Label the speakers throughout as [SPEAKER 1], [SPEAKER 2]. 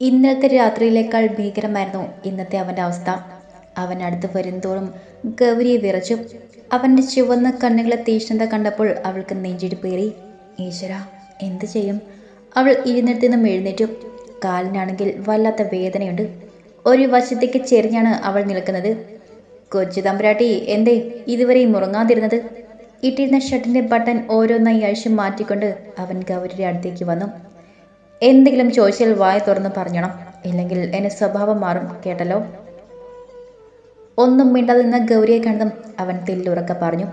[SPEAKER 1] ഇന്നലത്തെ രാത്രിയിലേക്കാൾ ഭീകരമായിരുന്നു ഇന്നത്തെ അവന്റെ അവസ്ഥ. അവൻ അടുത്ത് വരുന്തോറും ഗൗരിയെ വിറച്ചു. അവന്റെ ചുവന്ന കണ്ണുകളെ തീഷ്ണത കണ്ടപ്പോൾ അവൾക്ക് നെഞ്ചിടിപ്പേറി ഈശ്വര എന്ത് ചെയ്യും അവൾ ഇരുന്നിടത്തു നിന്നും എഴുന്നേറ്റു. കാലിനാണെങ്കിൽ വല്ലാത്ത വേദനയുണ്ട്. ഒരു വശത്തേക്ക് ചെരിഞ്ഞാണ് അവൾ നിൽക്കുന്നത്. കൊച്ചു തമ്പുരാട്ടി എന്തേ? ഇതുവരെ മുറങ്ങാതിരുന്നത് ഇട്ടിരുന്ന ഷർട്ടിന്റെ ബട്ടൺ ഓരോന്നായി അഴിച്ചു മാറ്റിക്കൊണ്ട് അവൻ ഗൗരിയുടെ അടുത്തേക്ക് വന്നു. എന്തെങ്കിലും ചോദിച്ചാൽ വായ തുറന്ന് പറഞ്ഞണം. ഇല്ലെങ്കിൽ എന്നെ സ്വഭാവം മാറും കേട്ടല്ലോ? ഒന്നും മിണ്ടാതെ നിന്ന ഗൗരിയെ കണ്ടതും അവൻ തെല്ലുറക്ക പറഞ്ഞു.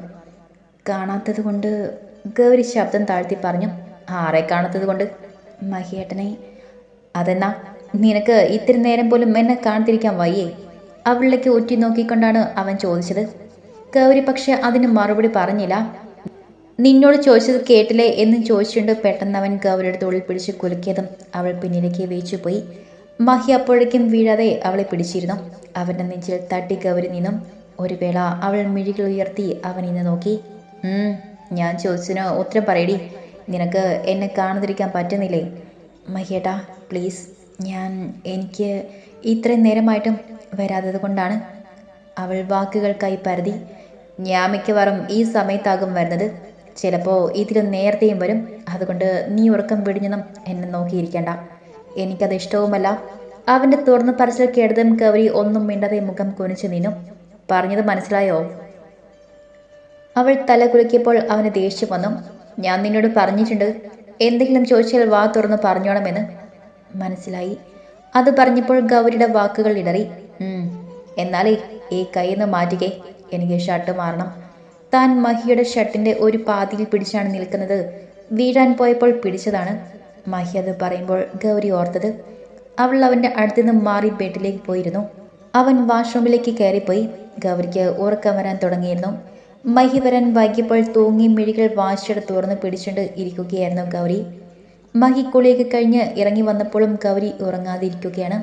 [SPEAKER 1] കാണാത്തത് കൊണ്ട് ഗൗരി ശബ്ദം താഴ്ത്തി പറഞ്ഞു. ആരെ കാണാത്തത് കൊണ്ട് മഹിയേട്ടനെ. അതെന്നാ? നിനക്ക് ഇത്തിരി നേരം പോലും എന്നെ കാണത്തിരിക്കാൻ വയ്യേ? അവളിലേക്ക് ഒറ്റി നോക്കിക്കൊണ്ടാണ് അവൻ ചോദിച്ചത്. ഗൗരി പക്ഷെ അതിന് മറുപടി പറഞ്ഞില്ല. നിന്നോട് ചോദിച്ചത് കേട്ടില്ലേ എന്ന് ചോദിച്ചുകൊണ്ട് പെട്ടെന്ന് അവൻ ഗൗരിയുടെ തോളിൽ പിടിച്ച് കുലുക്കിയതും അവൾ പിന്നിലേക്ക് വീച്ചുപോയി മഹി അപ്പോഴേക്കും വീഴാതെ അവളെ പിടിച്ചിരുന്നു. അവന്റെ നെഞ്ചിൽ തട്ടി ഗൗരി നിന്നും ഒരു വേള അവൾ മിഴികൾ ഉയർത്തി അവൻ ഇന്ന് നോക്കി. ഞാൻ ചോദിച്ചതിന് ഉത്തരം പറയടി. നിനക്ക് എന്നെ കാണാതിരിക്കാൻ പറ്റുന്നില്ലേ? മഹിയേട്ടാ പ്ലീസ് ഞാൻ എനിക്ക് ഇത്രയും നേരമായിട്ടും വരാത്തത് കൊണ്ടാണ്. അവൾ വാക്കുകൾക്കായി പരതി. ഞാൻ മിക്കവാറും ഈ സമയത്താകും വരുന്നത്. ചിലപ്പോൾ ഇതിലും നേരത്തെയും വരും. അതുകൊണ്ട് നീ ഉറക്കം പിടിഞ്ഞതും എന്നെ നോക്കിയിരിക്കേണ്ട. എനിക്കത് ഇഷ്ടവുമല്ല. അവന്റെ തുറന്നു പറച്ചിൽ കേട്ടതും കവരി ഒന്നും മിണ്ടാതെ മുഖം കുനിച്ചു നിന്നു. പറഞ്ഞത് മനസ്സിലായോ? അവൾ തല കുലുക്കിയപ്പോൾ അവന് ദേഷ്യം വന്നു. ഞാൻ നിന്നോട് പറഞ്ഞിട്ടുണ്ട്. എന്തെങ്കിലും ചോദിച്ചാൽ വാ തുറന്ന് പറഞ്ഞോണമെന്ന് മനസ്സിലായി. അത് പറഞ്ഞപ്പോൾ ഗൗരിയുടെ വാക്കുകൾ ഇടറി. "ഉം, എന്നാലേ ഈ കൈന്ന് മാറ്റിക്കേ എനിക്ക് ഷർട്ട് മാറണം. താൻ മഹിയുടെ ഷർട്ടിന്റെ ഒരു പാതിയിൽ പിടിച്ചാണ് നിൽക്കുന്നത്. വീഴാൻ പോയപ്പോൾ പിടിച്ചതാണ്. മഹി അത് പറയുമ്പോൾ ഗൗരി ഓർത്തത് അവൾ അവന്റെ അടുത്തുനിന്ന് മാറി ബെഡിലേക്ക് പോയിരുന്നു. അവൻ വാഷ്റൂമിലേക്ക് കയറിപ്പോയി. ഗൗരിക്ക് ഉറക്കം വരാൻ തുടങ്ങിയിരുന്നു. മഹി വരാൻ വൈകിയപ്പോൾ തൂങ്ങി മിഴികൾ വാശിയുടെ തുറന്ന് പിടിച്ചുകൊണ്ട് ഇരിക്കുകയായിരുന്നു ഗൗരി. മഹി കുളിയൊക്കെ കഴിഞ്ഞ് ഇറങ്ങി വന്നപ്പോഴും ഗൗരി ഉറങ്ങാതിരിക്കുകയാണ്.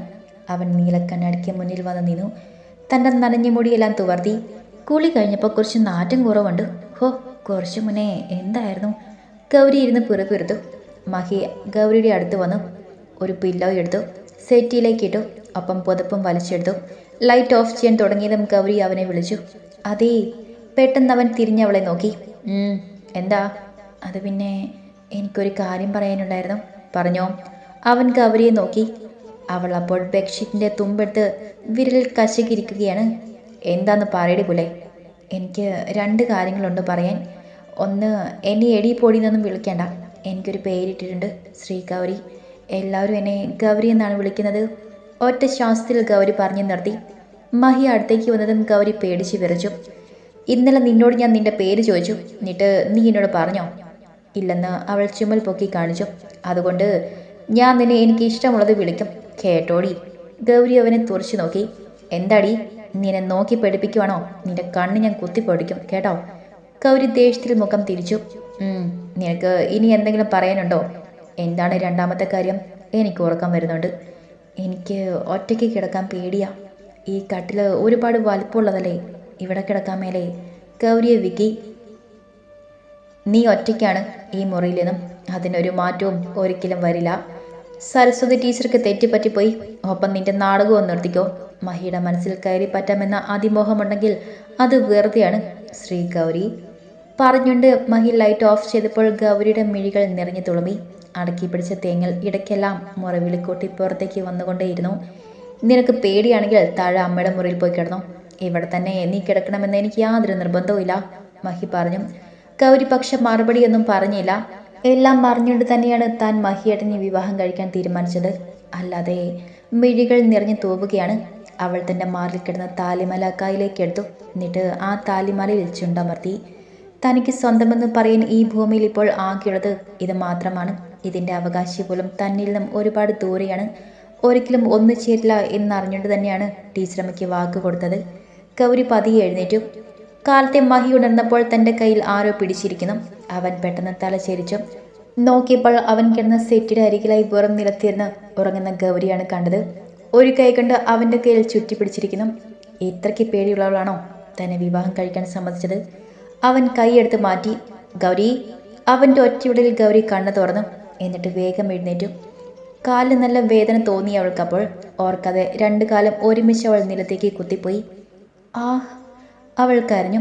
[SPEAKER 1] അവൻ നീലക്കണ്ണടയ്ക്ക് മുന്നിൽ വന്ന് നിന്നു. തന്റെ നനഞ്ഞ മുടിയെല്ലാം തുവർത്തി. കുളി കഴിഞ്ഞപ്പോൾ കുറച്ച് നാറ്റം കുറവുണ്ട്. ഹോ കുറച്ച് മുന്നേ എന്തായിരുന്നു? ഗൗരി ഇരുന്ന് പിറുപിറുത്തു മഹി ഗൗരിയുടെ അടുത്ത് വന്നു. ഒരു പില്ലോ എടുത്തു. സെറ്റിയിലേക്ക് ഇട്ടു. ഒപ്പം പുതപ്പും വലിച്ചെടുത്തു. ലൈറ്റ് ഓഫ് ചെയ്യാൻ തുടങ്ങിയതും ഗൗരി അവനെ വിളിച്ചു. അതേ പെട്ടെന്ന് അവൻ തിരിഞ്ഞവളെ നോക്കി. എന്താ? അത് പിന്നെ എനിക്കൊരു കാര്യം പറയാനുണ്ടായിരുന്നു. പറഞ്ഞോ. അവൻ ഗൗരിയെ നോക്കി. അവൾ അപ്പോൾ ബെഡ്ഷീറ്റിന്റെ തുമ്പെടുത്ത് വിരലിൽ കശകിരിക്കുകയാണ് എന്താന്ന് പറയടി പുലെ എനിക്ക് രണ്ട് കാര്യങ്ങളുണ്ട് പറയാൻ. ഒന്ന് എന്നെ എടി പൊടി എന്നൊന്നും വിളിക്കേണ്ട. എനിക്കൊരു പേരിട്ടിട്ടുണ്ട് ശ്രീ ഗൗരി. എല്ലാവരും എന്നെ ഗൗരി എന്നാണ് വിളിക്കുന്നത്. ഒറ്റ ശ്വാസത്തിൽ ഗൗരി പറഞ്ഞു നിർത്തി. മഹി അടുത്തേക്ക് വന്നതും ഗൗരി പേടിച്ച് വിറച്ചു. ഇന്നലെ നിന്നോട് ഞാൻ നിന്റെ പേര് ചോദിച്ചു. എന്നിട്ട് നീ എന്നോട് പറഞ്ഞോ? ഇല്ലെന്ന് അവൾ ചുമൽ പൊക്കി കാണിച്ചു. അതുകൊണ്ട് ഞാൻ നിന്നെ എനിക്ക് ഇഷ്ടമുള്ളത് വിളിക്കും. കേട്ടോടി. ഗൗരി അവനെ തുറച്ചു നോക്കി. എന്താടി? നിന്നെ നോക്കി പഠിപ്പിക്കുവാണോ നിന്റെ കണ്ണ് ഞാൻ കുത്തിപ്പൊടിക്കും കേട്ടോ? കൗരി ദേഷ്യത്തിൽ മുഖം തിരിച്ചു. "ഉം, നിനക്ക് ഇനി എന്തെങ്കിലും പറയാനുണ്ടോ? എന്താണ് രണ്ടാമത്തെ കാര്യം? എനിക്ക് ഉറക്കം വരുന്നുണ്ട്. എനിക്ക് ഒറ്റയ്ക്ക് കിടക്കാൻ പേടിയാ. ഈ കട്ടിൽ ഒരുപാട് വലിപ്പമുള്ളതല്ലേ? ഇവിടെ കിടക്കാൻ മേലെ. ഗൗരിയെ വിക്കി. നീ ഒറ്റയ്ക്കാണ് ഈ മുറിയിൽ നിന്നും. അതിനൊരു മാറ്റവും ഒരിക്കലും വരില്ല. സരസ്വതി ടീച്ചർക്ക് തെറ്റിപ്പറ്റിപ്പോയി ഒപ്പം നിന്റെ നാടകവും നിർത്തിക്കോ. മഹിയുടെ മനസ്സിൽ കയറി പറ്റാമെന്ന അതിമോഹമുണ്ടെങ്കിൽ അത് വെറുതെയാണ്. ശ്രീ ഗൗരി പറഞ്ഞുകൊണ്ട് മഹി ലൈറ്റ് ഓഫ് ചെയ്തപ്പോൾ ഗൗരിയുടെ മിഴികൾ നിറഞ്ഞു തുളുമ്പി. അടക്കി പിടിച്ച തേങ്ങൽ ഇടയ്ക്കെല്ലാം മുറവിളിക്കൂട്ടി പുറത്തേക്ക് വന്നുകൊണ്ടേയിരുന്നു. നിനക്ക് പേടിയാണെങ്കിൽ താഴെ അമ്മയുടെ മുറിയിൽ പോയി കിടന്നു. ഇവിടെ തന്നെ നീ കിടക്കണമെന്ന് എനിക്ക് യാതൊരു നിർബന്ധവുമില്ല. മഹി പറഞ്ഞു. ഗൗരി പക്ഷെ മറുപടിയൊന്നും പറഞ്ഞില്ല. എല്ലാം അറിഞ്ഞുകൊണ്ട് തന്നെയാണ് താൻ മഹിയേട്ടനെ വിവാഹം കഴിക്കാൻ തീരുമാനിച്ചത്. അല്ലാതെ മിഴികൾ നിറഞ്ഞു തൂവുകയാണ്. അവൾ തന്റെ മാറിൽ കിടന്ന താലിമല എടുത്തു. എന്നിട്ട് ആ താലിമലയിൽ ചുണ്ടമർത്തി. തനിക്ക് സ്വന്തമെന്ന് പറയാൻ ഈ ഭൂമിയിൽ ഇപ്പോൾ ആകെയുള്ളത് ഇത് മാത്രമാണ്. ഇതിന്റെ അവകാശി പോലും തന്നിൽ നിന്നും ഒരുപാട് ദൂരെയാണ്. ഒരിക്കലും ഒന്നു ചേരില്ല എന്നറിഞ്ഞുകൊണ്ട് തന്നെയാണ് ടീച്ചറമ്മയ്ക്ക് വാക്ക് കൊടുത്തത്. ഗൗരി പതിയെ എഴുന്നേറ്റു. കാലത്തെ മഹി ഉണർന്നപ്പോൾ തന്റെ കയ്യിൽ ആരോ പിടിച്ചിരിക്കുന്നു. അവൻ പെട്ടെന്ന് തലചേരിച്ചു. നോക്കിയപ്പോൾ അവൻ കിടന്ന സെറ്റിയുടെ അരികിലായി വെറും നിലത്തിരുന്ന് ഉറങ്ങുന്ന ഗൗരിയാണ് കണ്ടത്. ഒരു കൈ കൊണ്ട് അവന്റെ കയ്യിൽ ചുറ്റി പിടിച്ചിരിക്കുന്നു. ഇത്രയ്ക്ക് പേടിയുള്ളവളാണോ? തന്നെ വിവാഹം കഴിക്കാൻ സമ്മതിച്ചത്. അവൻ കൈയെടുത്ത് മാറ്റി. ഗൗരി അവന്റെ ഒറ്റയുടലിൽ ഗൗരി കണ്ണ് തുറന്നു. എന്നിട്ട് വേഗം എഴുന്നേറ്റു. കാലിൽ നല്ല വേദന തോന്നി അവൾക്കപ്പോൾ ഓർക്കാതെ രണ്ടു കാലം ഒരുമിച്ച് അവൾ നിലത്തേക്ക് കുത്തിപ്പോയി. ആ അവൾ കരഞ്ഞു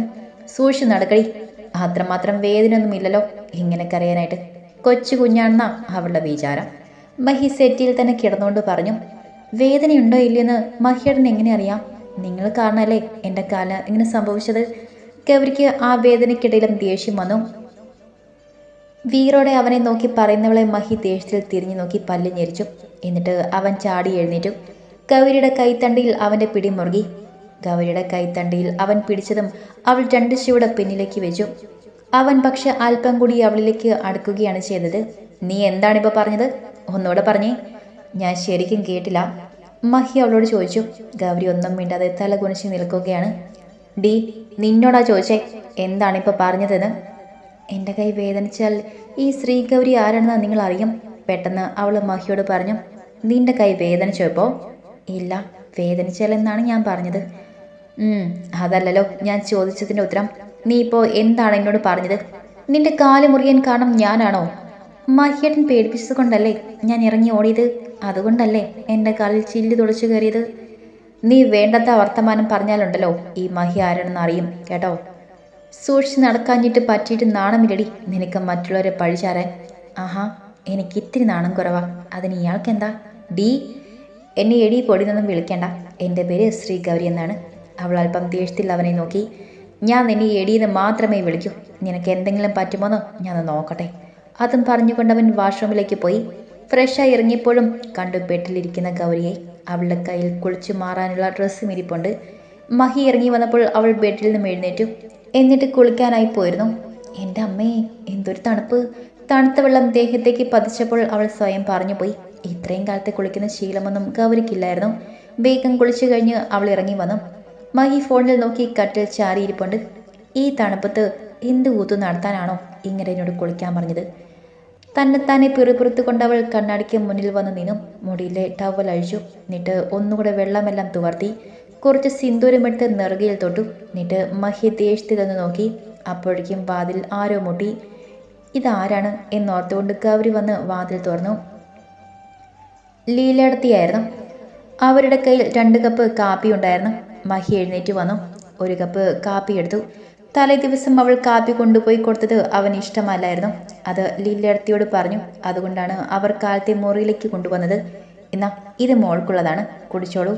[SPEAKER 1] സൂക്ഷിച്ചു നടക്കടി. അത്രമാത്രം വേദനയൊന്നുമില്ലല്ലോ ഇങ്ങനെ കരയാനായിട്ട്. കൊച്ചു കുഞ്ഞാണെന്നാ അവളുടെ വിചാരം. മഹി സെറ്റിയിൽ തന്നെ കിടന്നുകൊണ്ട് പറഞ്ഞു വേദനയുണ്ടോ ഇല്ലയെന്ന് മഹിയേട്ടൻ എങ്ങനെ അറിയാം? നിങ്ങൾ കാരണമല്ലേ എന്റെ കാല ഇങ്ങനെ സംഭവിച്ചത്? ഗൗരിക്ക് ആ വേദനയ്ക്കിടയിലും ദേഷ്യം വന്നു. വീറോടെ അവനെ നോക്കി പറയുന്നവളെ മഹി ദേഷ്യത്തിൽ തിരിഞ്ഞു നോക്കി പല്ല് ഞെരിച്ചു. എന്നിട്ട് അവൻ ചാടി എഴുന്നേറ്റു. ഗൗരിയുടെ കൈത്തണ്ടിയിൽ അവന്റെ പിടി മുറുകി. ഗൗരിയുടെ കൈത്തണ്ടിയിൽ അവൻ പിടിച്ചതും അവൾ രണ്ട് ശിവയുടെ പിന്നിലേക്ക് വെച്ചു. അവൻ പക്ഷെ അല്പം കൂടി അവളിലേക്ക് അടുക്കുകയാണ് ചെയ്തത്. നീ എന്താണിപ്പോൾ പറഞ്ഞത്? ഒന്നുകൂടെ പറഞ്ഞേ. ഞാൻ ശരിക്കും കേട്ടില്ല. മഹി അവളോട് ചോദിച്ചു. ഗൗരി ഒന്നും മിണ്ടാതെ തല കുനിച്ച് നിൽക്കുകയാണ്. ഡി നിന്നോടാ ചോദിച്ചേ എന്താണിപ്പോൾ പറഞ്ഞതെന്ന്? എന്റെ കൈ വേദനിച്ചാൽ ഈ ശ്രീഗൗരി ആരാണെന്ന് നിങ്ങൾ അറിയും പെട്ടെന്ന് അവൾ മഹിയോട് പറഞ്ഞു. നിന്റെ കൈ വേദനിച്ചോ ഇപ്പോൾ ഇല്ല വേദനിച്ചാൽ എന്നാണ് ഞാൻ പറഞ്ഞത്. അതല്ലല്ലോ ഞാൻ ചോദിച്ചതിന്റെ ഉത്തരം. നീ ഇപ്പോൾ എന്താണ് എന്നോട് പറഞ്ഞത്? നിന്റെ കാൽ മുറിയാൻ കാരണം ഞാനാണോ? മഹിയേട്ടൻ പേടിപ്പിച്ചത് കൊണ്ടല്ലേ ഞാൻ ഇറങ്ങി ഓടിയത്? അതുകൊണ്ടല്ലേ എന്റെ കാലിൽ ചില്ല് തുളച്ചു കയറിയത്? നീ വേണ്ടാത്ത വർത്തമാനം പറഞ്ഞാലുണ്ടല്ലോ ഈ മഹി ആരാണെന്ന് അറിയും കേട്ടോ? സൂക്ഷിച്ച് നടക്കാഞ്ഞിട്ട് പറ്റിയിട്ട് നാണമില്ലടി നിനക്ക് മറ്റുള്ളവരെ പഴിച്ചാരാൻ ആഹാ എനിക്ക് ഇത്തിരി നാണം കുറവാ. അതിന് ഇയാൾക്കെന്താ? ഡി എന്നെ എടി പൊടി നിന്നും വിളിക്കേണ്ട. എന്റെ പേര് ശ്രീ ഗൗരി എന്നാണ്. അവൾ അല്പം ദേഷ്യത്തിൽ അവനെ നോക്കി. ഞാൻ നിന്നെ എടിയെന്ന് മാത്രമേ വിളിക്കൂ. നിനക്ക് എന്തെങ്കിലും പറ്റുമോന്ന്? ഞാൻ നോക്കട്ടെ. അതും പറഞ്ഞുകൊണ്ടവൻ വാഷ്റൂമിലേക്ക് പോയി. ഫ്രഷായി ഇറങ്ങിയപ്പോഴും കണ്ടു ബെഡിലിരിക്കുന്ന ഗൗരിയെ അവളുടെ കയ്യിൽ കുളിച്ചു മാറാനുള്ള ഡ്രസ്സും ഇരിപ്പുണ്ട് മഹി ഇറങ്ങി വന്നപ്പോൾ അവൾ ബെഡിൽ നിന്നും എഴുന്നേറ്റു. എന്നിട്ട് കുളിക്കാനായി പോയിരുന്നു. എന്റെ അമ്മേ എന്തൊരു തണുപ്പ്. തണുത്ത വെള്ളം ദേഹത്തേക്ക് പതിച്ചപ്പോൾ അവൾ സ്വയം പറഞ്ഞു പോയി ഇത്രയും കാലത്തെ കുളിക്കുന്ന ശീലമൊന്നും ഗൗരിക്കില്ലായിരുന്നു. വേഗം കുളിച്ചു കഴിഞ്ഞ് അവൾ ഇറങ്ങി വന്നു. മഹി ഫോണിൽ നോക്കി കട്ടിൽ ചാരിയിരിപ്പുണ്ട്. ഈ തണുപ്പത്ത് എന്ത് കൂത്ത് നടത്താനാണോ ഇങ്ങനെ എന്നോട് കുളിക്കാൻ പറഞ്ഞത്. തന്നെത്താനെ പിറുപിറുത്ത് കൊണ്ടവൾ കണ്ണാടിക്ക് മുന്നിൽ വന്ന് നിന്നു. മുടിയിലെ ടവൽ അഴിച്ചു. എന്നിട്ട് ഒന്നുകൂടെ വെള്ളമെല്ലാം തുവർത്തി. കുറച്ച് സിന്ദൂരമെടുത്ത് നെറുകയിൽ തൊട്ടു. എന്നിട്ട് മഹി ദേഷ്യത്തിൽ നിന്ന് നോക്കി. അപ്പോഴേക്കും വാതിൽ ആരോ മുട്ടി. ഇതാരാണ്? എന്നോർത്തുകൊണ്ട് ഗൗരി വന്ന് വാതിൽ തുറന്നു. ലീലടത്തിയായിരുന്നു അവരുടെ കയ്യിൽ രണ്ട് കപ്പ് കാപ്പി ഉണ്ടായിരുന്നു. മഹി എഴുന്നേറ്റ് വന്നു. ഒരു കപ്പ് കാപ്പി എടുത്തു. തലേ ദിവസം അവൾ കാപ്പി കൊണ്ടുപോയി കൊടുത്തത് അവന് ഇഷ്ടമല്ലായിരുന്നു. അത് ലില്ലടത്തിയോട് പറഞ്ഞു അതുകൊണ്ടാണ് അവർ കാലത്തെ മുറിയിലേക്ക് കൊണ്ടുവന്നത്. എന്നാ ഇത് മോൾക്കുള്ളതാണ്. കുടിച്ചോളൂ.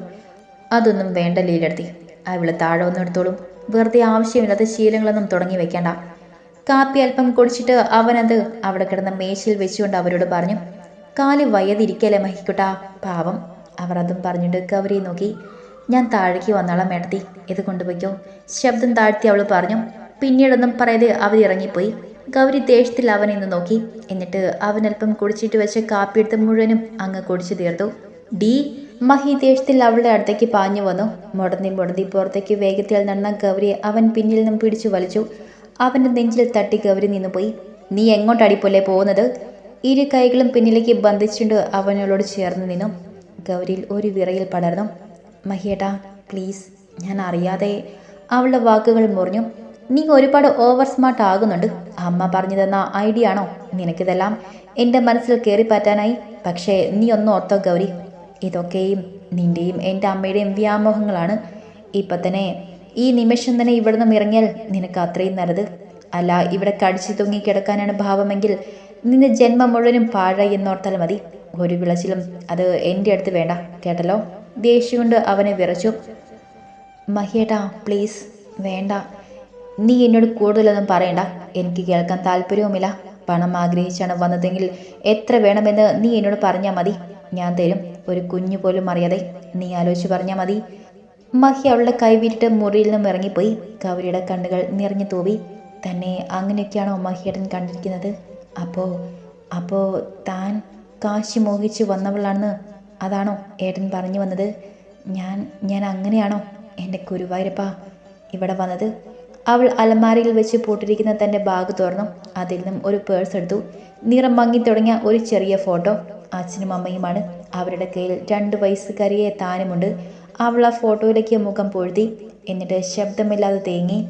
[SPEAKER 1] അതൊന്നും വേണ്ട ലീലടത്തി അവൾ താഴെ ഒന്നും എടുത്തോളും. വെറുതെ ആവശ്യമില്ലാത്ത ശീലങ്ങളൊന്നും തുടങ്ങി വെക്കേണ്ട. കാപ്പി അല്പം കുടിച്ചിട്ട് അവനത് അവിടെ കിടന്ന മേശയിൽ വെച്ചുകൊണ്ട് അവരോട് പറഞ്ഞു കാൽ വയ്യതിരിക്കല്ലേ മഹിക്കുട്ടാ? പാവം. അവർ അതും പറഞ്ഞിട്ട് ഗൗരിയെ നോക്കി. ഞാൻ താഴേക്ക് വന്നോളാം മേടത്തി ഇത് കൊണ്ടുപോയിക്കോ. ശബ്ദം താഴ്ത്തി അവൾ പറഞ്ഞു പിന്നീടൊന്നും പറയാതെ അവർ ഇറങ്ങിപ്പോയി. ഗൗരി ദേഷ്യത്തിൽ അവനെ നോക്കി. എന്നിട്ട് അവനൽപ്പം കുടിച്ചിട്ട് വെച്ച കാപ്പിയെടുത്ത് മുഴുവനും അങ്ങ് കുടിച്ചു തീർത്തു. ഡി മഹി ദേഷ്യത്തിൽ അവളുടെ അടുത്തേക്ക് പാഞ്ഞു വന്നു. മുടന്തി മുടന്തി പുറത്തേക്ക് വേഗത്തിൽ നടന്ന ഗൗരിയെ അവൻ പിന്നിൽ നിന്നും പിടിച്ചു വലിച്ചു. അവന്റെ നെഞ്ചിൽ തട്ടി ഗൗരി നിന്നുപോയി. നീ എങ്ങോട്ടടിപ്പോലെ പോകുന്നത്? ഇരു കൈകളും പിന്നിലേക്ക് ബന്ധിച്ചുകൊണ്ട് അവനോട് ചേർന്ന് നിന്നു. ഗൗരിയിൽ ഒരു വിറയിൽ പടർന്നു. മഹിയേട്ടാ പ്ലീസ് ഞാൻ അറിയാതെ അവളുടെ വാക്കുകൾ മുറിഞ്ഞു. നീ ഒരുപാട് ഓവർ സ്മാർട്ട് ആകുന്നുണ്ട്. അമ്മ പറഞ്ഞു തന്ന ഐഡിയ ആണോ? നിനക്കിതെല്ലാം എന്റെ മനസ്സിൽ കയറിപ്പറ്റാനായി പക്ഷേ നീ ഒന്ന് ഓർത്തോ ഗൗരി. ഇതൊക്കെയും നിന്റെയും എന്റെ അമ്മയുടെയും വ്യാമോഹങ്ങളാണ്. ഇപ്പം തന്നെ ഈ നിമിഷം തന്നെ ഇവിടെ നിന്നും ഇറങ്ങിയാൽ നിനക്ക് അത്രയും നല്ലത്. അല്ല ഇവിടെ കടിച്ചു തൂങ്ങി കിടക്കാനാണ് ഭാവമെങ്കിൽ നിന്റെ ജന്മം മുഴുവനും പാഴായി എന്നോർത്താൽ മതി. ഒരു വിളച്ചിലും അത് എന്റെ അടുത്ത് വേണ്ട കേട്ടല്ലോ? ദേഷ്യം കൊണ്ട് അവനെ വിറച്ചു. മഹിയേട്ടാ പ്ലീസ് വേണ്ട. നീ എന്നോട് കൂടുതലൊന്നും പറയണ്ട. എനിക്ക് കേൾക്കാൻ താല്പര്യവുമില്ല. പണം ആഗ്രഹിച്ചാണ് വന്നതെങ്കിൽ എത്ര വേണമെന്ന് നീ എന്നോട് പറഞ്ഞാൽ മതി. ഞാൻ തരും. ഒരു കുഞ്ഞു പോലും അറിയാതെ നീ ആലോചിച്ച് പറഞ്ഞാൽ മതി. മഹി അവളുടെ കൈവിട്ടിട്ട് മുറിയിൽ നിന്നും ഇറങ്ങിപ്പോയി. കവരിയുടെ കണ്ണുകൾ നിറഞ്ഞു തൂവി. തന്നെ അങ്ങനെയൊക്കെയാണോ മഹിയേട്ടൻ കണ്ടിരിക്കുന്നത്? അപ്പോൾ അപ്പോൾ താൻ കാശി മോഹിച്ച് വന്നവളാണെന്ന് അതാണോ ഏട്ടൻ പറഞ്ഞു വന്നത്? ഞാൻ ഞാൻ അങ്ങനെയാണോ? എന്റെ കുരുവായൂരപ്പ ഇവിടെ വന്നത്. അവൾ അലമാരയിൽ വെച്ച് പൂട്ടിരിക്കുന്ന തന്റെ ബാഗ് തുറന്നു. അതിൽ നിന്നും ഒരു പേഴ്സ് എടുത്തു. നിറം മങ്ങി തുടങ്ങിയ ഒരു ചെറിയ ഫോട്ടോ അച്ഛനും അമ്മയുമാണ്. അവരുടെ കയ്യിൽ രണ്ട് വയസ്സുകാരിയെ താനുമുണ്ട്. അവൾ ആ ഫോട്ടോയിലേക്ക് മുഖം പൊഴുതി എന്നിട്ട് ശബ്ദമില്ലാതെ തേങ്ങി.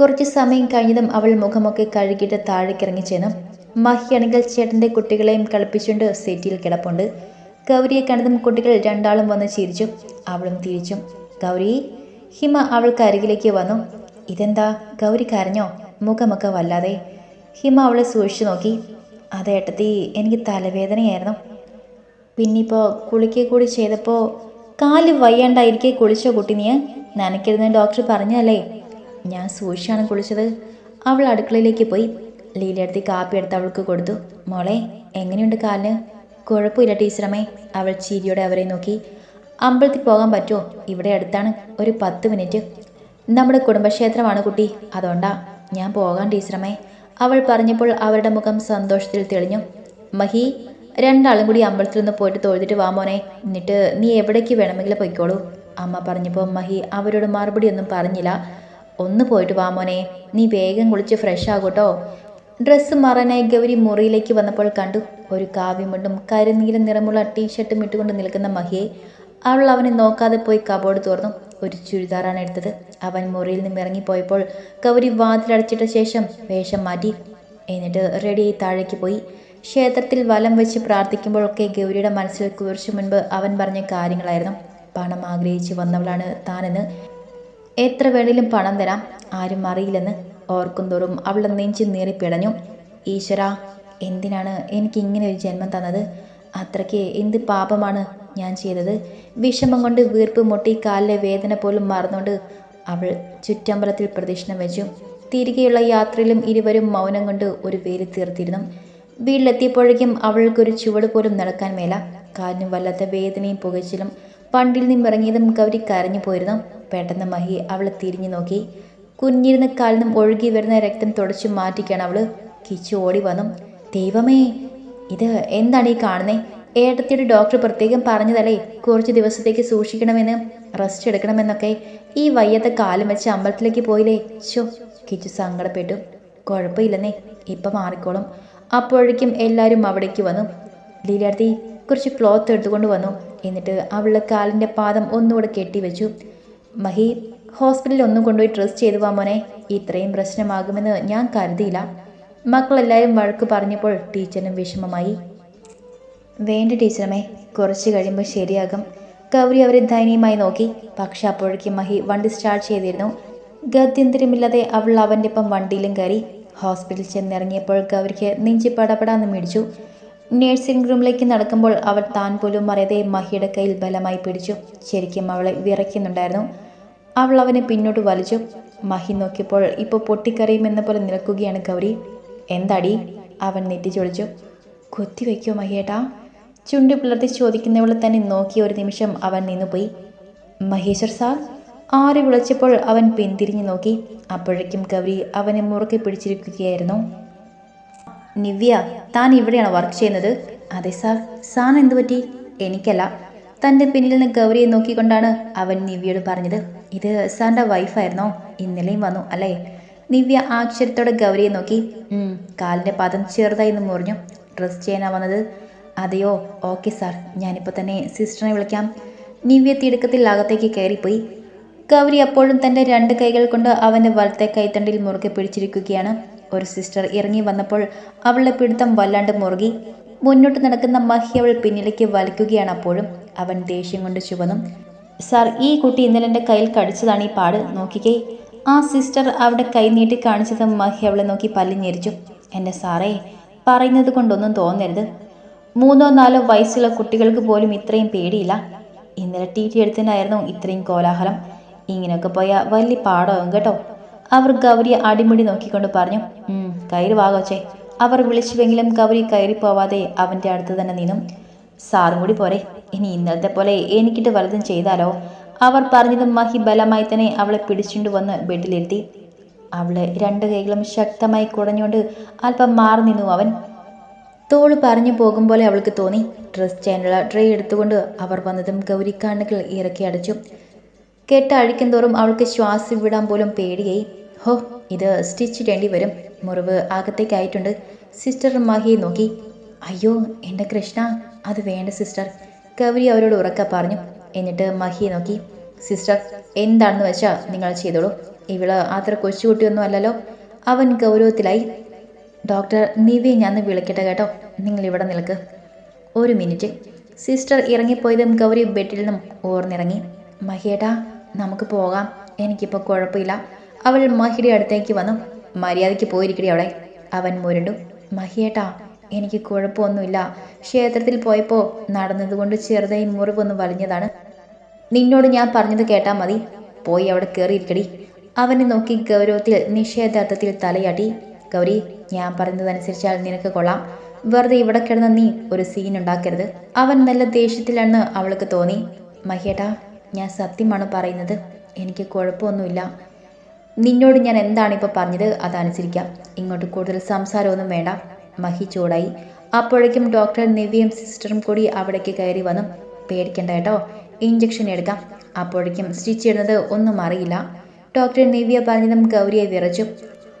[SPEAKER 1] കുറച്ച് സമയം കഴിഞ്ഞതും അവൾ മുഖമൊക്കെ കഴുകിയിട്ട് താഴേക്കിറങ്ങി ചെന്നു. മഹിയാണെങ്കിൽ ചേട്ടന്റെ കുട്ടികളെയും കളിപ്പിച്ചുകൊണ്ട് സെറ്റിൽ കിടപ്പുണ്ട്. ഗൗരിയെ കണ്ടതും കുട്ടികൾ രണ്ടാളും വന്ന് ചിരിച്ചു. അവളും തിരിച്ചു. ഗൗരി ഹിമ അവൾക്ക് അരികിലേക്ക് വന്നു. ഇതെന്താ? ഗൗരി കരഞ്ഞോ? മുഖമൊക്കെ വല്ലാതെ. ഹിമ അവളെ സൂക്ഷിച്ചു നോക്കി. അതേട്ടത്തി എനിക്ക് തലവേദനയായിരുന്നു. പിന്നിപ്പോൾ കുളിക്കുക കൂടി ചെയ്തപ്പോൾ കാൽ വയ്യാണ്ടായിരിക്കെ കുളിച്ചോ കുട്ടി നീ? നനയ്ക്കരുതെന്ന് ഡോക്ടർ പറഞ്ഞല്ലേ ഞാൻ സൂക്ഷിച്ചാണ് കുളിച്ചത്. അവൾ അടുക്കളയിലേക്ക് പോയി. ലീലയെടുത്ത് കാപ്പി എടുത്ത് അവൾക്ക് കൊടുത്തു. മോളെ എങ്ങനെയുണ്ട് കാലിന്? കുഴപ്പമില്ല ടീച്ചറമ്മേ. അവൾ ചിരിയോടെ അവരെ നോക്കി. അമ്പലത്തിൽ പോകാൻ പറ്റുമോ? ഇവിടെ അടുത്താണ്. ഒരു പത്ത് മിനിറ്റ്. നമ്മുടെ കുടുംബക്ഷേത്രമാണ് കുട്ടി. അതുകൊണ്ടാ. ഞാൻ പോകാം ടീച്ചറമ്മേ. അവൾ പറഞ്ഞപ്പോൾ അവരുടെ മുഖം സന്തോഷത്തിൽ തെളിഞ്ഞു. മഹി രണ്ടാളും കൂടി അമ്പലത്തിൽ നിന്ന് പോയിട്ട് തൊഴുതിട്ട് വാ മോനെ. എന്നിട്ട് നീ എവിടേക്ക് വേണമെങ്കിലും പൊയ്ക്കോളൂ. അമ്മ പറഞ്ഞപ്പോൾ മഹി അവരോട് മറുപടി ഒന്നും പറഞ്ഞില്ല. ഒന്ന് പോയിട്ട് വാ മോനെ. നീ വേഗം കുളിച്ച് ഫ്രഷ് ആകൂട്ടോ ഡ്രസ്സ് മറനായി ഗൗരി മുറിയിലേക്ക് വന്നപ്പോൾ കണ്ടു. ഒരു കാവ്യമുണ്ടും കരിനീല നിറമുള്ള ടീഷർട്ടും ഇട്ടുകൊണ്ട് നിൽക്കുന്ന മഹിയെ അവൾ അവനെ നോക്കാതെ പോയി കബോർഡ് തുറന്നു. ഒരു ചുരിദാറാണ് എടുത്തത്. അവൻ മുറിയിൽ നിന്ന് ഇറങ്ങിപ്പോയപ്പോൾ ഗൗരി വാതിലടച്ചിട്ട ശേഷം വേഷം മാറ്റി. എന്നിട്ട് റെഡിയായി താഴേക്ക് പോയി. ക്ഷേത്രത്തിൽ വലം വെച്ച് പ്രാർത്ഥിക്കുമ്പോഴൊക്കെ ഗൗരിയുടെ മനസ്സിൽ കുറച്ചു മുൻപ് അവൻ പറഞ്ഞ കാര്യങ്ങളായിരുന്നു. പണം ആഗ്രഹിച്ച് വന്നവളാണ് താനെന്ന്. എത്ര വേണേലും പണം തരാം. ആരും അറിയില്ലെന്ന്. ഓർക്കും തോറും അവളുടെ നെഞ്ചു നീറി പിടഞ്ഞു ഈശ്വര എന്തിനാണ് എനിക്ക് ഇങ്ങനെ ഒരു ജന്മം തന്നത്? അത്രയ്ക്ക് എന്ത് പാപമാണ് ഞാൻ ചെയ്തത്? വിഷമം കൊണ്ട് വീർപ്പ് മുട്ടി കാലിലെ വേദന പോലും മറന്നുകൊണ്ട് അവൾ ചുറ്റമ്പലത്തിൽ പ്രദക്ഷിണം വെച്ചു. തിരികെയുള്ള യാത്രയിലും ഇരുവരും മൗനം കൊണ്ട് ഒരു വേര് തീർത്തിരുന്നു. വീട്ടിലെത്തിയപ്പോഴേക്കും അവൾക്കൊരു ചുവട് പോലും നടക്കാൻ മേല. കാലിനും വല്ലാത്ത വേദനയും പുകച്ചിലും പണ്ടിൽ നിന്നും ഇറങ്ങിയതും ഗൗരി കരഞ്ഞു പോയിരുന്നു. പെട്ടെന്ന് മഹി അവളെ തിരിഞ്ഞു നോക്കി. കുഞ്ഞിരുന്ന കാലിനും ഒഴുകി വരുന്ന രക്തം തുടച്ചു മാറ്റിക്കാണ് അവൾ. കിച്ചു ഓടി വന്നു. ദൈവമേ ഇത് എന്താണ് ഈ കാണുന്നേ? ഏട്ടത്തിയുടെ ഡോക്ടർ പ്രത്യേകം പറഞ്ഞതല്ലേ? കുറച്ച് ദിവസത്തേക്ക് സൂക്ഷിക്കണമെന്ന് റെസ്റ്റ് എടുക്കണമെന്നൊക്കെ. ഈ വയ്യത്തെ കാലം വെച്ച് അമ്പലത്തിലേക്ക് പോയില്ലേ? ഷോ കിച്ചു സങ്കടപ്പെട്ടു. കുഴപ്പമില്ലെന്നേ ഇപ്പം മാറിക്കോളും. അപ്പോഴേക്കും എല്ലാവരും അവിടേക്ക് വന്നു. ലീലാർത്തി കുറച്ച് ക്ലോത്ത് എടുത്തുകൊണ്ട് വന്നു. എന്നിട്ട് അവളുടെ കാലിന്റെ പാദം ഒന്നുകൂടെ കെട്ടിവെച്ചു. മഹി ഹോസ്പിറ്റലിൽ ഒന്നും കൊണ്ടുപോയി ട്രസ്റ്റ് ചെയ്തു വാ മോനെ. ഇത്രയും പ്രശ്നമാകുമെന്ന് ഞാൻ കരുതിയില്ല. മക്കളെല്ലാവരും വഴക്ക് പറഞ്ഞപ്പോൾ ടീച്ചറിനും വിഷമമായി. വേണ്ട ടീച്ചറമ്മേ കുറച്ച് കഴിയുമ്പോൾ ശരിയാകും. ഗൗരി അവരെ ദയനീയമായി നോക്കി. പക്ഷെ അപ്പോഴേക്കും മഹി വണ്ടി സ്റ്റാർട്ട് ചെയ്തിരുന്നു. ഗത്യന്തരമില്ലാതെ അവൾ അവന്റെ ഒപ്പം വണ്ടിയിലും കയറി ഹോസ്പിറ്റലിൽ ചെന്നിറങ്ങിയപ്പോൾ ഗൗരിക്ക് നെഞ്ചി പടപടാന്ന് മേടിച്ചു. നേഴ്സിംഗ് റൂമിലേക്ക് നടക്കുമ്പോൾ അവൾ താൻ പോലും അറിയാതെ മഹിയുടെ കയ്യിൽ ബലമായി പിടിച്ചു. ശരിക്കും അവളെ വിറയ്ക്കുന്നുണ്ടായിരുന്നു. അവൾ അവനെ പിന്നോട്ട് വലിച്ചു. മഹി നോക്കിയപ്പോൾ ഇപ്പോൾ പൊട്ടിക്കറിയുമെന്ന പോലെ നിൽക്കുകയാണ് ഗൗരി. എന്താടി? അവൻ നെറ്റി ചൊളിച്ചു. കൊത്തിവെക്കോ മഹിയേട്ടാ. ചുണ്ടി പിളർത്തി ചോദിക്കുന്നവളെ തന്നെ നോക്കിയ ഒരു നിമിഷം അവൻ നിന്നുപോയി മഹേശ്വർ സാർ ആര് വിളിച്ചപ്പോൾ അവൻ പിന്തിരിഞ്ഞു നോക്കി. അപ്പോഴേക്കും ഗൗരി അവനെ മുറുക്കി പിടിച്ചിരിക്കുകയായിരുന്നു. നിവ്യ താൻ ഇവിടെയാണ് വർക്ക് ചെയ്യുന്നത്? അതെ സാർ സാർ എന്തു പറ്റി? എനിക്കല്ല. തന്റെ പിന്നിൽ നിന്ന് ഗൗരിയെ നോക്കിക്കൊണ്ടാണ് അവൻ നിവ്യയോട് പറഞ്ഞത്. ഇത് സാറിന്റെ വൈഫായിരുന്നോ ഇന്നലെയും വന്നു അല്ലേ? നിവ്യ ആശ്ചര്യത്തോടെ ഗൗരിയെ നോക്കി. "ഉം, കാലിന്റെ പാദം ചെറുതായി ഒന്ന് മുറിഞ്ഞു. ഡ്രസ് ചെയ്യാനാ വന്നത്? അതെയോ? ഓക്കെ സാർ ഞാനിപ്പോൾ തന്നെ സിസ്റ്ററിനെ വിളിക്കാം. നിവ്യ തിടുക്കത്തിൽ അകത്തേക്ക് കയറിപ്പോയി. ഗൗരി അപ്പോഴും തന്റെ രണ്ട് കൈകൾ കൊണ്ട് അവന്റെ വലത്തെ കൈത്തണ്ടിൽ മുറുകെ പിടിച്ചിരിക്കുകയാണ്. ഒരു സിസ്റ്റർ ഇറങ്ങി വന്നപ്പോൾ അവളുടെ പിടുത്തം വല്ലാണ്ട് മുറുകി. മുന്നോട്ട് നടക്കുന്ന മഹി അവൾ പിന്നിലേക്ക് വലിക്കുകയാണ് അപ്പോഴും. അവൻ ദേഷ്യം കൊണ്ട് ചുവന്നു. സാർ ഈ കുട്ടി ഇന്നലെ എന്റെ കയ്യിൽ കടിച്ചതാണ് ഈ പാട്. നോക്കിക്കേ. ആ സിസ്റ്റർ അവിടെ കൈ നീട്ടി കാണിച്ചത് മഹി അവളെ നോക്കി പല്ലിഞ്ഞെരിച്ചു. എന്റെ സാറേ പറയുന്നത് കൊണ്ടൊന്നും തോന്നരുത്. മൂന്നോ നാലോ വയസ്സുള്ള കുട്ടികൾക്ക് പോലും ഇത്രയും പേടിയില്ല. ഇന്നലെ ടി ടി എടുത്തതിനായിരുന്നു ഇത്രയും കോലാഹലം. ഇങ്ങനെയൊക്കെ പോയാൽ വലിയ പാടമാകും കേട്ടോ. അവർ ഗൗരിയെ അടിമുടി നോക്കിക്കൊണ്ട് പറഞ്ഞു "ഉം, കയറി വാഗോച്ചേ അവർ വിളിച്ചുവെങ്കിലും ഗൗരി കയറി പോവാതെ അവന്റെ അടുത്ത് തന്നെ നിന്നും. സാറും കൂടി പോരെ. ഇനി ഇന്നലത്തെ പോലെ എനിക്കിട്ട് വലുതും ചെയ്താലോ? അവർ പറഞ്ഞത് മഹി ബലമായി തന്നെ അവളെ പിടിച്ചുകൊണ്ട് വന്ന് ബെഡിലിരുത്തി. അവളെ രണ്ട് കൈകളും ശക്തമായി കുടഞ്ഞുകൊണ്ട് അല്പം മാറി നിന്നു അവൻ. തോൾ പറഞ്ഞു പോകും പോലെ അവൾക്ക് തോന്നി. ഡ്രസ് ചെയ്യാനുള്ള ട്രേ എടുത്തുകൊണ്ട് അവർ വന്നതും ഗൗരി കണ്ണുകൾ ഇറക്കി അടച്ചു. കേട്ട അഴിക്കും തോറും അവൾക്ക് ശ്വാസം വിടാൻ പോലും പേടിയായി. ഹോ ഇത് സ്റ്റിച്ച് ഇടേണ്ടി വരും. മുറിവ് അകത്തേക്കായിട്ടുണ്ട്. സിസ്റ്റർ മഹിയെ നോക്കി. അയ്യോ എന്റെ കൃഷ്ണ. അത് വേണ്ട സിസ്റ്റർ ഗൗരി അവരോട് ഉറക്ക പറഞ്ഞു. എന്നിട്ട് മഹിയെ നോക്കി. സിസ്റ്റർ എന്താണെന്ന് വെച്ചാൽ നിങ്ങൾ ചെയ്തോളൂ. ഇവൾ അത്ര കൊച്ചുകുട്ടിയൊന്നും അല്ലല്ലോ. അവൻ ഗൗരവത്തിലായി. ഡോക്ടർ നിവേ ഞാൻ വിളിക്കട്ടെ കേട്ടോ. നിങ്ങൾ ഇവിടെ നിൽക്ക്. ഒരു മിനിറ്റ് സിസ്റ്റർ ഇറങ്ങിപ്പോയതും ഗൗരി ബെഡിൽ നിന്നും ഓർന്നിറങ്ങി. മഹിയേട്ടാ നമുക്ക് പോകാം. എനിക്കിപ്പോൾ കുഴപ്പമില്ല. അവൾ മഹിയുടെ അടുത്തേക്ക് വന്നു. മര്യാദയ്ക്ക് പോയിരിക്കടി അവിടെ അവൻ മുരണ്ടു. മഹിയേട്ടാ എനിക്ക് കുഴപ്പമൊന്നുമില്ല. ക്ഷേത്രത്തിൽ പോയപ്പോൾ നടന്നതുകൊണ്ട് ചെറുതായി മുറിവൊന്ന് വലിഞ്ഞതാണ്. നിന്നോട് ഞാൻ പറഞ്ഞത് കേട്ടാ മതി. പോയി അവിടെ കയറിയിരിക്കടി അവനെ നോക്കി ഗൗരവത്തിൽ നിഷേധാർത്ഥത്തിൽ തലയാട്ടി. ഗൗരി ഞാൻ പറയുന്നതനുസരിച്ചാൽ നിനക്ക് കൊള്ളാം. വെറുതെ ഇവിടെ കിടന്ന് നീ ഒരു സീൻ ഉണ്ടാക്കരുത്. അവൻ നല്ല ദേഷ്യത്തിലാണെന്ന് അവൾക്ക് തോന്നി. മഹിയേട്ടാ ഞാൻ സത്യമാണ് പറയുന്നത്. എനിക്ക് കുഴപ്പമൊന്നുമില്ല. നിന്നോട് ഞാൻ എന്താണ് ഇപ്പോൾ പറഞ്ഞത് അതനുസരിക്കാം. ഇങ്ങോട്ട് കൂടുതൽ സംസാരമൊന്നും വേണ്ട. മഹി ചൂടായി അപ്പോഴേക്കും ഡോക്ടർ നിവ്യയും സിസ്റ്ററും കൂടി അവിടേക്ക് കയറി വന്നു. പേടിക്കണ്ട കേട്ടോ ഇഞ്ചക്ഷൻ എടുക്കാം. അപ്പോഴേക്കും സ്റ്റിച്ച് ഇടുന്നത് ഒന്നും അറിയില്ല. ഡോക്ടർ നിവ്യ പറഞ്ഞതും ഗൗരിയെ വിറച്ചു.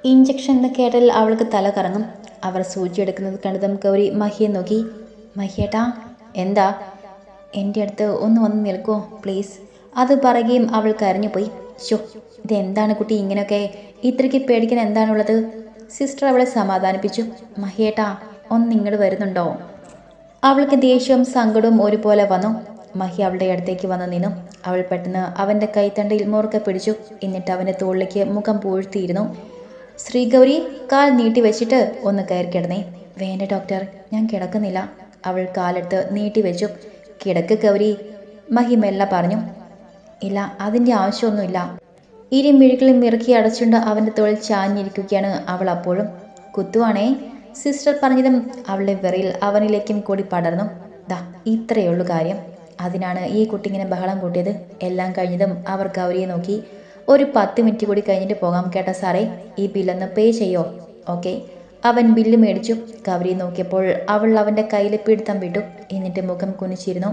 [SPEAKER 1] ഇഞ്ചക്ഷൻ എന്ന് കേട്ടാൽ അവൾക്ക് തല കറങ്ങും. അവർ സൂചി എടുക്കുന്നത് കണ്ടതും ഗൗരി മഹിയെ നോക്കി. മഹിയേട്ടാ എന്താ? എന്റെ അടുത്ത് ഒന്ന് വന്ന് നിൽക്കുമോ പ്ലീസ്? അത് പറയുകയും അവൾ കരഞ്ഞുപോയി. ഷോ ഇതെന്താണ് കുട്ടി ഇങ്ങനെയൊക്കെ? ഇത്രയ്ക്ക് പേടിക്കാൻ എന്താണുള്ളത്? സിസ്റ്റർ അവളെ സമാധാനിപ്പിച്ചു. മഹിയേട്ടാ ഒന്ന് നിങ്ങൾ വരുന്നുണ്ടോ? അവൾക്ക് ദേഷ്യവും സങ്കടവും ഒരുപോലെ വന്നു. മഹി അവളുടെ അടുത്തേക്ക് വന്നു നിന്നു. അവൾ പെട്ടെന്ന് അവന്റെ കൈത്തണ്ടയിൽ മുറുക്കെ പിടിച്ചു. എന്നിട്ട് അവന്റെ തോളിലേക്ക് മുഖം പൂഴ്ത്തിയിരുന്നു. ശ്രീഗൗരി കാൽ നീട്ടി വെച്ചിട്ട് ഒന്ന് കയറി കിടന്നേ. വേണ്ട ഡോക്ടർ ഞാൻ കിടക്കുന്നില്ല. അവൾ കാലെടുത്ത് നീട്ടി വെച്ചു. കിടക്ക് ഗൗരി മഹി മെല്ല പറഞ്ഞു. ഇല്ല അതിന്റെ ആവശ്യമൊന്നുമില്ല. ഇരു മിഴുകളും ഇറക്കി അടച്ചുകൊണ്ട് അവന്റെ തോളിൽ ചാഞ്ഞിരിക്കുകയാണ് അവൾ അപ്പോഴും. കുത്തുവാണേ സിസ്റ്റർ പറഞ്ഞതും അവളുടെ വിറയിൽ അവനിലേക്കും കൂടി പടർന്നു. ദാ ഇത്രയുള്ളൂ കാര്യം. അതിനാണ് ഈ കുട്ടി ഇങ്ങനെ ബഹളം കൂട്ടിയത്. എല്ലാം കഴിഞ്ഞതും അവർ ഗൗരിയെ നോക്കി. ഒരു പത്ത് മിനിറ്റ് കൂടി കഴിഞ്ഞിട്ട് പോകാം കേട്ടോ സാറേ. ഈ ബില്ലൊന്ന് പേ ചെയ്യോ? ഓക്കെ. അവൻ ബില്ല് മേടിച്ചു. ഗൗരിയെ നോക്കിയപ്പോൾ അവൾ അവന്റെ കയ്യിൽ പിടുത്തം വിട്ടു. എന്നിട്ട് മുഖം കുനിച്ചിരുന്നു.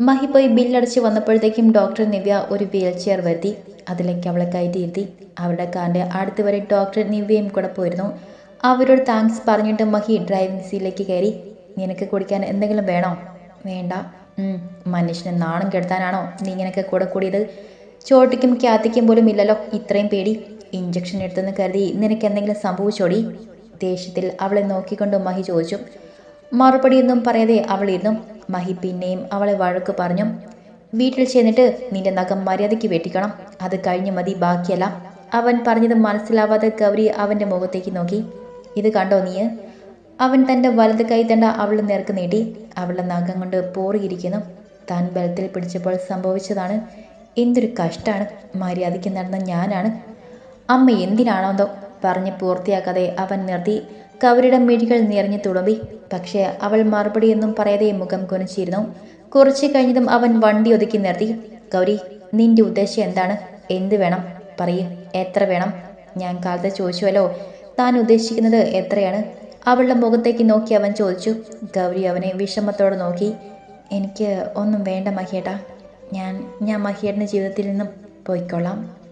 [SPEAKER 1] മഹി പോയി ബില്ലടച്ച് വന്നപ്പോഴത്തേക്കും ഡോക്ടർ നിവ്യ ഒരു വീൽ ചെയർ വരുത്തി. അതിലേക്ക് അവളെ കയറ്റിയിരുത്തി. അവരുടെ കാറിന്റെ അടുത്ത് വരെ ഡോക്ടർ നിവ്യയും കൂടെ പോയിരുന്നു. അവരോട് താങ്ക്സ് പറഞ്ഞിട്ട് മഹി ഡ്രൈവിംഗ് സീറ്റിലേക്ക് കയറി. നിനക്ക് കുടിക്കാൻ എന്തെങ്കിലും വേണോ? വേണ്ട. മനുഷ്യന് നാണം കെടുത്താനാണോ നീ ഇങ്ങനെയൊക്കെ കൂടെ കൂടിയത്? ചോട്ടിക്കും ക്യാത്തിക്കും പോലും ഇല്ലല്ലോ. ഇത്രയും പേടി. ഇഞ്ചക്ഷൻ എടുത്തെന്ന് കരുതി നിനക്ക് എന്തെങ്കിലും സംഭവിച്ചോടി? ദേഷ്യത്തിൽ അവളെ നോക്കിക്കൊണ്ട് മഹി ചോദിച്ചു. മറുപടിയൊന്നും പറയാതെ അവളിരുന്നു മഹി പിന്നെയും അവളെ വഴക്ക് പറഞ്ഞു. വീട്ടിൽ ചെന്നിട്ട് നിന്റെ നഖം മര്യാദയ്ക്ക് വെട്ടിക്കണം. അത് കഴിഞ്ഞ് മതി ബാക്കിയല്ല. അവൻ പറഞ്ഞത് മനസ്സിലാവാതെ ഗൗരി അവന്റെ മുഖത്തേക്ക് നോക്കി. ഇത് കണ്ടോ നീ അവൻ തന്റെ വലത് കൈ തണ്ട അവളുടെ നേർക്ക് നീട്ടി. അവളുടെ നഖം കൊണ്ട് പോറിയിരിക്കുന്നു. താൻ ബലത്തിൽ പിടിച്ചപ്പോൾ സംഭവിച്ചതാണ്. എന്തൊരു കഷ്ടമാണ് മര്യാദയ്ക്ക് നടന്ന ഞാനാണ്. അമ്മ എന്തിനാണോന്തോ പറഞ്ഞ് പൂർത്തിയാക്കാതെ അവൻ നിർത്തി. കവരുടെ മിഴികൾ നിറഞ്ഞു തുളുമ്പി. പക്ഷേ അവൾ മറുപടിയൊന്നും പറയാതെ മുഖം കുനിച്ചിരുന്നു. കുറച്ച് കഴിഞ്ഞതും അവൻ വണ്ടി ഒതുക്കി നിർത്തി. ഗൗരി നിന്റെ ഉദ്ദേശം എന്താണ്? എന്ത് വേണം? പറയൂ. എത്ര വേണം? ഞാൻ കാലത്ത് ചോദിച്ചുവല്ലോ. താൻ ഉദ്ദേശിക്കുന്നത് എത്രയാണ്? അവളുടെ മുഖത്തേക്ക് നോക്കി അവൻ ചോദിച്ചു. ഗൗരി അവനെ വിഷമത്തോടെ നോക്കി. എനിക്ക് ഒന്നും വേണ്ട മഹിയേട്ടാ ഞാൻ ഞാൻ മഹിയേട്ടന്റെ ജീവിതത്തിൽ നിന്നും പോയിക്കൊള്ളാം.